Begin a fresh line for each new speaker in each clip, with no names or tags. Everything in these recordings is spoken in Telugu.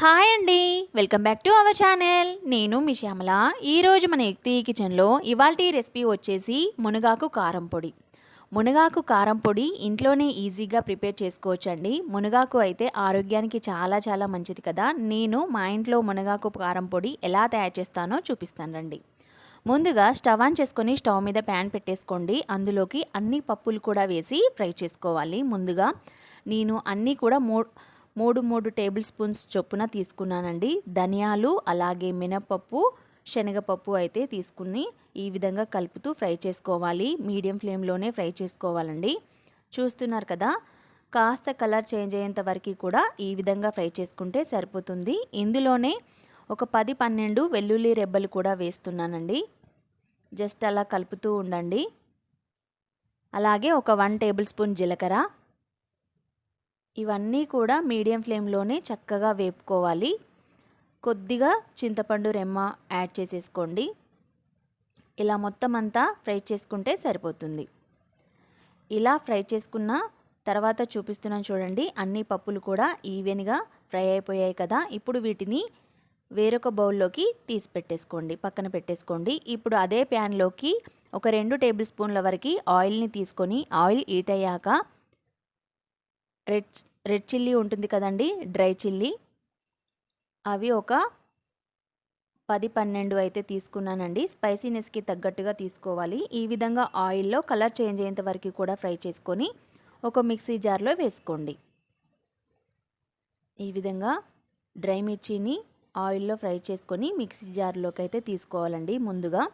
హాయ్ అండి. Welcome back to our channel. నేను మీ శ్యామల. ఈరోజు మన ఎక్తి కిచెన్లో ఇవాల్టి రెసిపీ వచ్చేసి మునగాకు కారం పొడి. మునగాకు కారం పొడి ఇంట్లోనే ఈజీగా ప్రిపేర్ చేసుకోవచ్చండి. మునగాకు అయితే ఆరోగ్యానికి చాలా చాలా మంచిది కదా. నేను మా ఇంట్లో మునగాకు కారం పొడి ఎలా తయారు చేస్తానో చూపిస్తాను రండి. ముందుగా స్టవ్ ఆన్ చేసుకొని స్టవ్ మీద ప్యాన్ పెట్టేసుకోండి. అందులోకి అన్ని పప్పులు కూడా వేసి ఫ్రై చేసుకోవాలి. ముందుగా నేను అన్నీ కూడా మూ మూడు మూడు టేబుల్ స్పూన్స్ చొప్పున తీసుకున్నానండి. ధనియాలు అలాగే మినపప్పు శనగపప్పు అయితే తీసుకుని ఈ విధంగా కలుపుతూ ఫ్రై చేసుకోవాలి. మీడియం ఫ్లేమ్లోనే ఫ్రై చేసుకోవాలండి. చూస్తున్నారు కదా కాస్త కలర్ చేంజ్ అయ్యేంత వరకు కూడా ఈ విధంగా ఫ్రై చేసుకుంటే సరిపోతుంది. ఇందులోనే ఒక పది పన్నెండు వెల్లుల్లి రెబ్బలు కూడా వేస్తున్నానండి. జస్ట్ అలా కలుపుతూ ఉండండి. అలాగే ఒక వన్ టేబుల్ స్పూన్ జీలకర్ర ఇవన్నీ కూడా మీడియం ఫ్లేమ్లోనే చక్కగా వేపుకోవాలి. కొద్దిగా చింతపండు రెమ్మ యాడ్ చేసేసుకోండి. ఇలా మొత్తం అంతా ఫ్రై చేసుకుంటే సరిపోతుంది. ఇలా ఫ్రై చేసుకున్న తర్వాత చూపిస్తున్నాను చూడండి అన్ని పప్పులు కూడా ఈవెన్గా ఫ్రై అయిపోయాయి కదా. ఇప్పుడు వీటిని వేరొక బౌల్లోకి తీసి పెట్టేసుకోండి పక్కన పెట్టేసుకోండి. ఇప్పుడు అదే ప్యాన్లోకి ఒక రెండు టేబుల్ స్పూన్ల వరకు ఆయిల్ని తీసుకొని ఆయిల్ హీట్ అయ్యాక రెడ్ రెడ్ చిల్లీ ఉంటుంది కదండి డ్రై చిల్లీ. అవి ఒక పది పన్నెండు అయితే తీసుకున్నానండి. స్పైసీనెస్కి తగ్గట్టుగా తీసుకోవాలి. ఈ విధంగా ఆయిల్లో కలర్ చేంజ్ అయ్యేంత వరకు కూడా ఫ్రై చేసుకొని ఒక మిక్సీ జార్లో వేసుకోండి. ఈ విధంగా డ్రై మిర్చిని ఆయిల్లో ఫ్రై చేసుకొని మిక్సీ జార్లోకి అయితే తీసుకోవాలండి ముందుగా.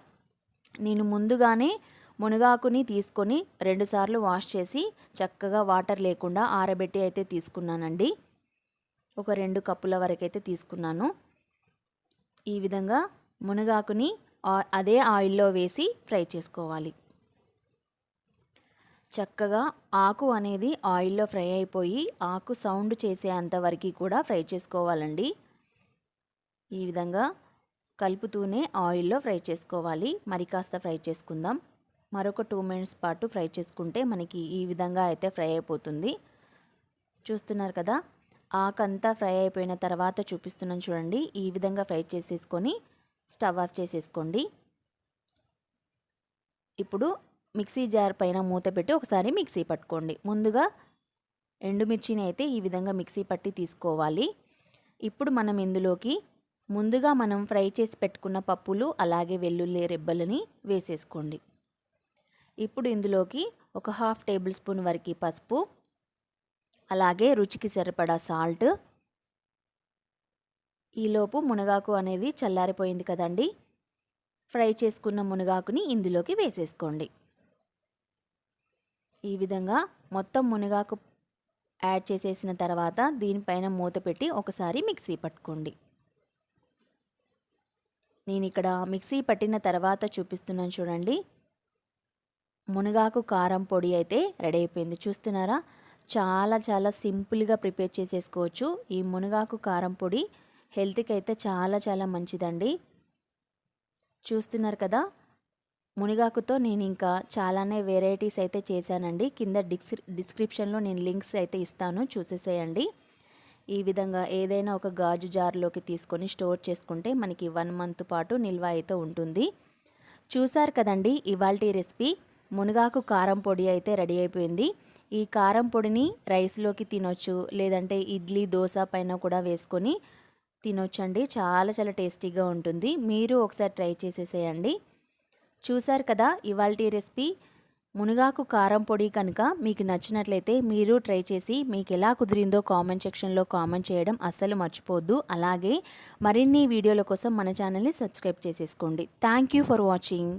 నేను ముందుగానే మునగాకుని తీసుకొని రెండుసార్లు వాష్ చేసి చక్కగా వాటర్ లేకుండా ఆరబెట్టి అయితే తీసుకున్నానండి. ఒక రెండు కప్పుల వరకైతే తీసుకున్నాను. ఈ విధంగా మునగాకుని అదే ఆయిల్లో వేసి ఫ్రై చేసుకోవాలి. చక్కగా ఆకు అనేది ఆయిల్లో ఫ్రై అయిపోయి ఆకు సౌండ్ చేసే అంతవరకు కూడా ఫ్రై చేసుకోవాలండి. ఈ విధంగా కలుపుతూనే ఆయిల్లో ఫ్రై చేసుకోవాలి. మరి కాస్త ఫ్రై చేసుకుందాం. మరొక టూ మినిట్స్ పాటు ఫ్రై చేసుకుంటే మనకి ఈ విధంగా అయితే ఫ్రై అయిపోతుంది. చూస్తున్నారు కదా? ఆకంతా ఫ్రై అయిపోయిన తర్వాత చూపిస్తున్నాను చూడండి. ఈ విధంగా ఫ్రై చేసేసుకొని స్టవ్ ఆఫ్ చేసేసుకోండి. ఇప్పుడు మిక్సీ జార్ పైన మూత పెట్టి ఒకసారి మిక్సీ పట్టుకోండి. ముందుగా ఎండుమిర్చిని అయితే ఈ విధంగా మిక్సీ పట్టి తీసుకోవాలి. ఇప్పుడు మనం ఇందులోకి ముందుగా మనం ఫ్రై చేసి పెట్టుకున్న పప్పులు అలాగే వెల్లుల్లి రెబ్బలని వేసేసుకోండి. ఇప్పుడు ఇందులోకి ఒక హాఫ్ టేబుల్ స్పూన్ వరకు పసుపు అలాగే రుచికి సరిపడా సాల్ట్. ఈలోపు మునగాకు అనేది చల్లారిపోయింది కదండి. ఫ్రై చేసుకున్న మునగాకుని ఇందులోకి వేసేసుకోండి. ఈ విధంగా మొత్తం మునగాకు యాడ్ చేసేసిన తర్వాత దీనిపైన మూత పెట్టి ఒకసారి మిక్సీ పట్టుకోండి. నేను ఇక్కడ మిక్సీ పట్టిన తర్వాత చూపిస్తున్నాను చూడండి. మునగాకు కారం పొడి అయితే రెడీ అయిపోయింది. చూస్తున్నారా? చాలా చాలా సింపుల్గా ప్రిపేర్ చేసేసుకోవచ్చు. ఈ మునగాకు కారం పొడి హెల్త్కి అయితే చాలా చాలా మంచిదండి. చూస్తున్నారు కదా? మునిగాకుతో నేను ఇంకా చాలానే వెరైటీస్ అయితే చేశానండి. కింద డిస్క్రి డిస్క్రిప్షన్లో నేను లింక్స్ అయితే ఇస్తాను. చూసేసేయండి. ఈ విధంగా ఏదైనా ఒక గాజు జార్లోకి తీసుకొని స్టోర్ చేసుకుంటే మనకి వన్ మంత్ పాటు నిల్వ అయితే ఉంటుంది. చూసారు కదండి ఇవాళ రెసిపీ? మునగాకు కారం పొడి అయితే రెడీ అయిపోయింది. ఈ కారం పొడిని రైస్లోకి తినొచ్చు లేదంటే ఇడ్లీ దోశ పైన కూడా వేసుకొని తినొచ్చండి. చాలా చాలా టేస్టీగా ఉంటుంది. మీరు ఒకసారి ట్రై చేసేసేయండి. చూసారు కదా ఇవాళ రెసిపీ. మునగాకు కారం పొడి కనుక మీకు నచ్చినట్లయితే మీరు ట్రై చేసి మీకు ఎలా కుదిరిందో కామెంట్ సెక్షన్లో కామెంట్ చేయడం అస్సలు మర్చిపోద్దు. అలాగే మరిన్ని వీడియోల కోసం మన ఛానల్ని సబ్స్క్రైబ్ చేసేసుకోండి. Thank you for watching.